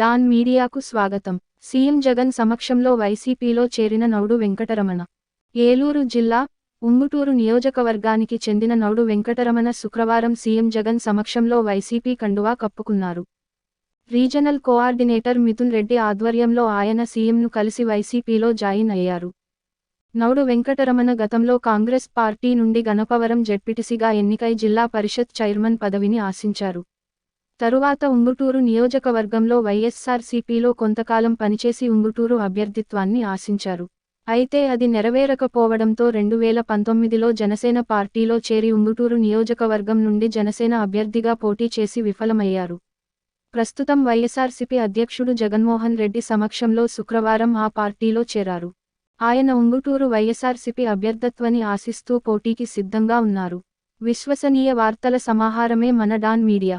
Don మీడియాకు స్వాగతం. CM Jagan సమక్షంలో వైసీపీలో చేరిన నౌడు వెంకటరమణ. ఏలూరు జిల్లా ఉంగుటూరు నియోజకవర్గానికి చెందిన నౌడు వెంకటరమణ శుక్రవారం సీఎం జగన్ సమక్షంలో వైసీపీ కండువా కప్పుకున్నారు. రీజనల్ కోఆర్డినేటర్ మిథున్ రెడ్డి ఆధ్వర్యంలో ఆయన సీఎంను కలిసి వైసీపీలో జాయిన్ అయ్యారు. నౌడు వెంకటరమణ గతంలో కాంగ్రెస్ పార్టీ నుండి గణపవరం జెడ్పీటీసీగా ఎన్నికై జిల్లా పరిషత్ చైర్మన్ పదవిని ఆశించారు. తరువాత ఉంగుటూరు నియోజకవర్గంలో వైఎస్సార్సీపీలో కొంతకాలం పనిచేసి ఉంగుటూరు అభ్యర్థిత్వాన్ని ఆశించారు. అయితే అది నెరవేరకపోవడంతో రెండు వేల పంతొమ్మిదిలో జనసేన పార్టీలో చేరి ఉంగుటూరు నియోజకవర్గం నుండి జనసేన అభ్యర్థిగా పోటీ చేసి విఫలమయ్యారు. ప్రస్తుతం వైఎస్సార్సీపీ అధ్యక్షుడు జగన్మోహన్ రెడ్డి సమక్షంలో శుక్రవారం ఆ పార్టీలో చేరారు. ఆయన ఉంగుటూరు వైఎస్సార్సీపీ అభ్యర్థత్వని ఆశిస్తూ పోటీకి సిద్ధంగా ఉన్నారు. విశ్వసనీయ వార్తల సమాహారమే మన డాన్ మీడియా.